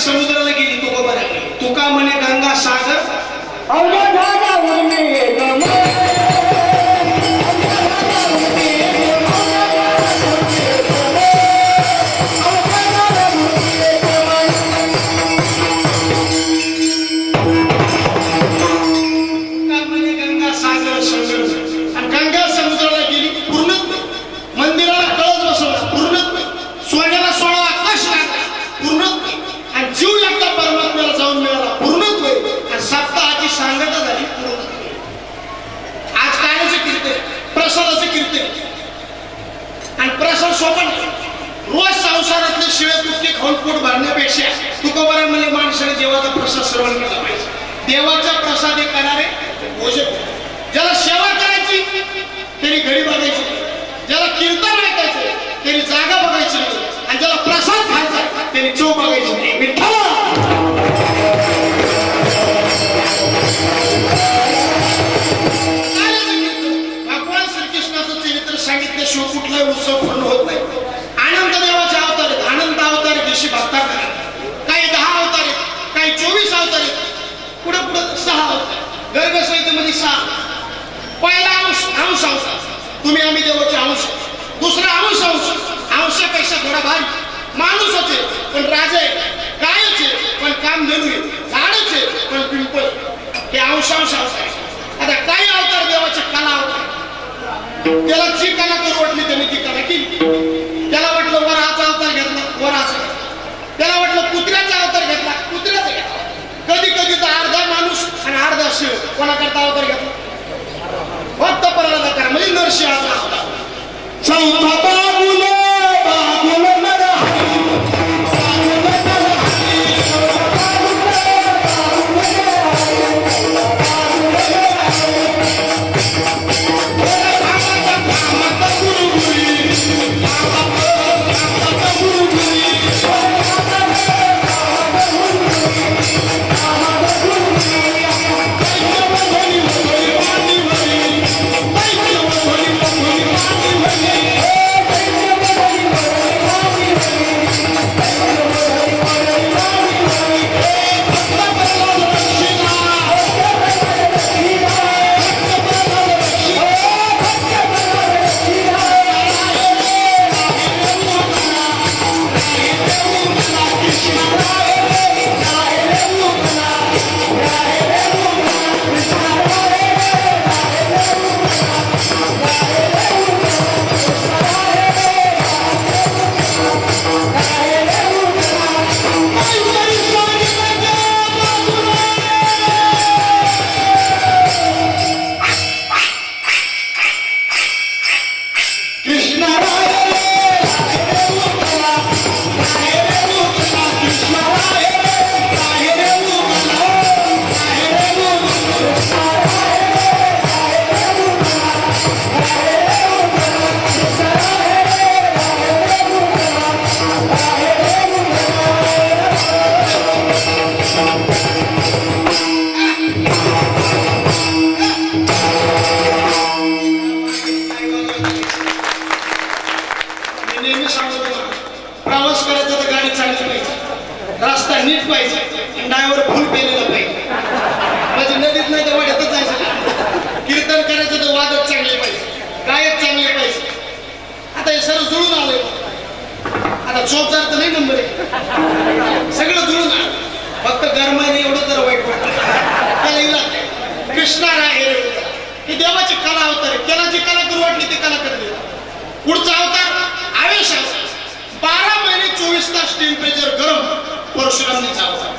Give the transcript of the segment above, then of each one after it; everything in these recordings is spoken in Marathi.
समुद्राला गेली तुका बरं तुका म्हणे गंगा सागर. सोपा रोज संसारातले शिळे तुटके खाऊन पोट भरण्यापेक्षा तुका म्हणजे माणसाने देवाचा प्रसाद श्रवण केला पाहिजे. देवाचा प्रसाद हे करणारे भोजन. ज्याला सेवा करायची त्यांनी घरी बघायची. ज्याला कीर्तन ऐकायचं त्यांनी जागा बघायची. आणि ज्याला प्रसाद खायचा त्यांनी अवतार गर्भ सहा. पहिला अंश अंश अंश तुम्ही आम्ही देवाचे अंश. दुसरा अंश अंश अंशापेक्षा थोडा भारी. माणूस होते पण राजे गायचे पण काम धनू झाडचे पण पिंपल हे अंशांश अंश आता काही अवतार देवाचे कला अवतार त्याला जी कला करवटली वाटली त्याने ती कला केली त्याला वाटलं वराचा अवतार घेतला वराचा घेतला. त्याला वाटलं कुत्र्याचा अवतार घेतला कुत्र्याचा घेतला कधी कधी तर अर्धा माणूस आणि अर्धा शिव कोणाकरता अवतार घेतला फक्त पराला करा म्हणजे नरसिंहाचा अवतार चौथा आता जुळून आले आता चोपदार तर नाही नंबर सगळं जुळून आलं. फक्त गरमाने एवढं तर वाईट वाटलं कृष्णा राय ही देवाची कला अवतार आहे. त्याला जी कला करू वाटली ती कला करते पुढचा अवतार आवेश बारा महिने चोवीस तास टेम्परेचर गरम. परशुरामनीचा अवतार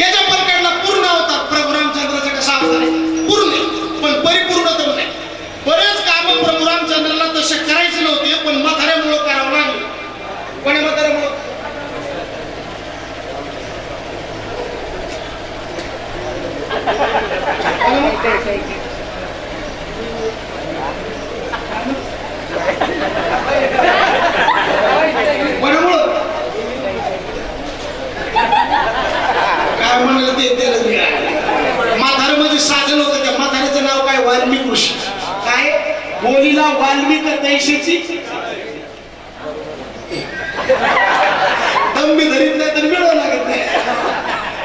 याच्या पलीकडला पूर्ण अवतार प्रभू रामचंद्राचा कसा अवतार आहे पूर्ण आहे, पण परिपूर्ण तर नाही बरेच काम प्रभू रामचंद्राला तसे करायचे नव्हते पण म्हाताऱ्यामुळं करावं लागले कोणी म्हाताऱ्यामुळं कोणामुळं काय म्हणाल ते त्यालाच मिळालं म्हातारं साधन होतं त्या म्हाताऱ्याचं नाव काय? वाल्मिक ऋषी. काय? बोलीला वाल्मिक तैशीची दम बी धरीत नाही तर मिळव लागत नाही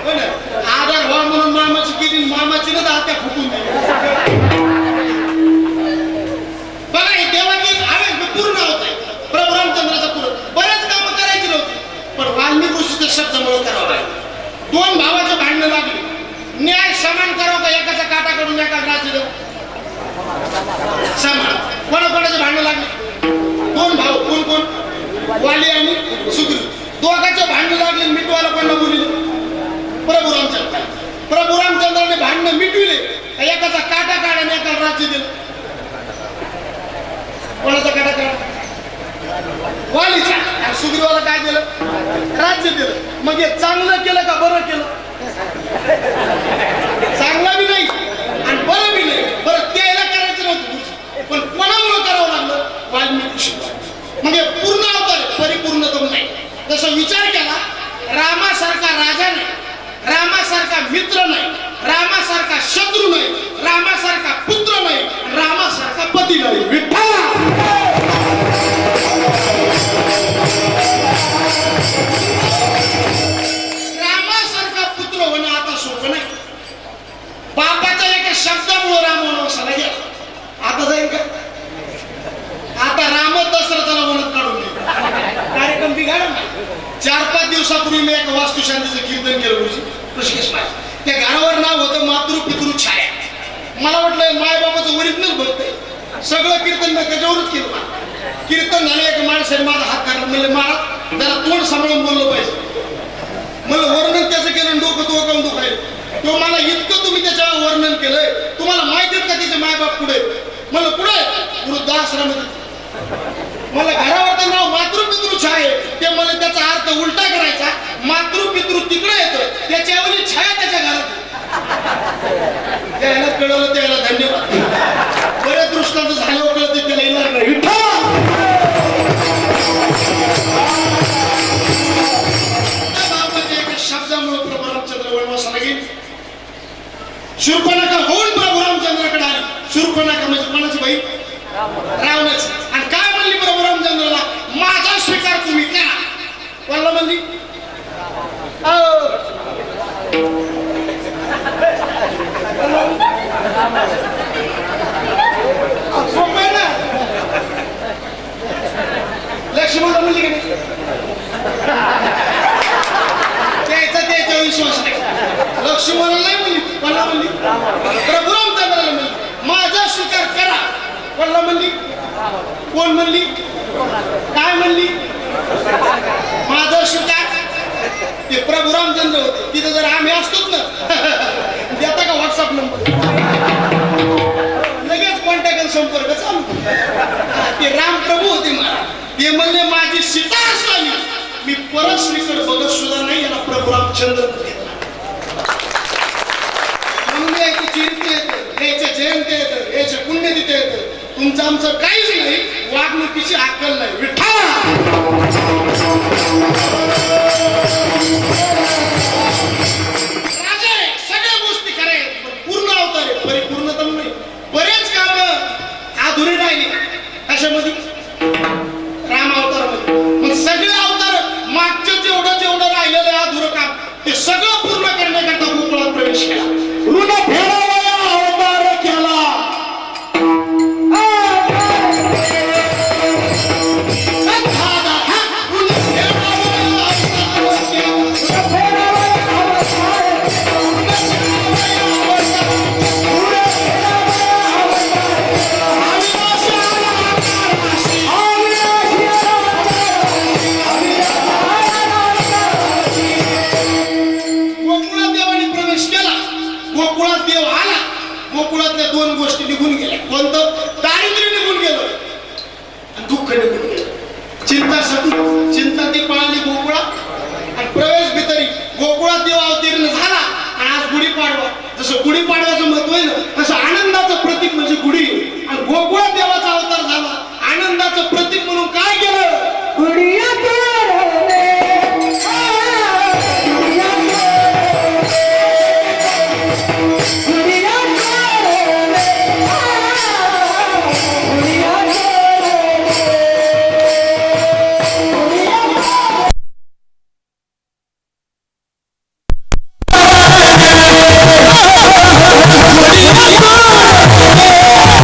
हो ना आधार व्हा म्हणून मामाची केली मामाची ना दात्या फुटून दिली बघा हे देवाची आवेग पूर्ण होत आहे. प्रभू रामचंद्राचा पूर्ण. बरेच काम करायची नव्हती. पण वाल्मिक शब्द म्हणून करावं लागलं. दोन भावाचे भांडणं लागली. न्याय समान करावं का एकाचा काटा कडून एका राजी देऊ समान. कोणाकोणाचे भांडणं लागले? दोन भाऊ? कोण कोण? वाली आणि सुग्री दोघांचे भांडणं लागले मिटवायला कोणाला बोलली? प्रभू रामचंद्र प्रभू रामचंद्राने भांडणं मिटविले का एकाचा काटा काढा आणि एका राज्य दिलं कोणाचा काटा काढा वालीच्या आणि सुग्रीवाला काय दिलं राज्य दिलं मग हे चांगलं केलं का बरं केलं? चांगलं बी नाही आणि बरं बी नाही. बरं त्याला करायचं नव्हतं पण कोणामुळे करावं लागलं? वाल्मिकी म्हणजे पूर्ण अवतार परिपूर्ण तर नाही. तसं विचार केला रामासारखा राजा नाही रामासारखा मित्र नाही रामासारखा शत्रू नाही रामासारखा पुत्र नाही रामासारखा पती नाही. विठ्ठला! त्या नाव होतं मातृ पितृ छाया. मला वाटलं मायबाबाचं ओरिजिनल बघतंय सगळं कीर्तन मी त्याच्यावरच केलं कीर्तन झालं एक माणसाने माझा हात काढला. म्हणजे महाराज त्याला तोंड सांभाळून बोललं पाहिजे. मला वर्णन त्याचं केलं डोकं डोकं डोकं दुखायला? तो मला इतकं तुम्ही त्याच्यावर वर्णन केलंय. तुम्हाला माहिती का त्याचे मायबाप पुढे मला पुढे वृद्धाश्रमात मला घरावरचं नाव मातृपितृ छाय आहे. ते मला त्याचा अर्थ उलटा करायचा. मातृपितृ तिकडे येतं त्याच्यावरील छाया त्याला कळवलं त्याला धन्यवाद. बऱ्याच दृष्टांत झालं सोपं आहे ना लक्ष्मी म्हणली की नाही त्याचा त्याचा विश्वास नाही लक्ष्मणाला नाही म्हणली कोणाला म्हणली प्रभू रामचंद्राला म्हणली माझा स्वीकार करा. कोणाला म्हणली कोण म्हणली? काय म्हणली माझा स्वीकार ते प्रभू रामचंद्र होते तिथे जर आम्ही असतोच ना देता का व्हॉट्सअप नंबर ते म्हणले माझी सीता असताना मी परस्त्रीकडे बघत सुद्धा नाही याला प्रभू रामचंद्र घेतला म्हणून याची चरित्र याचे जयंती येतं याचे पुण्यतिथी येतं तुमचं आमचं काहीच नाही वागणुकीची अक्कल नाही. विठ्ठल!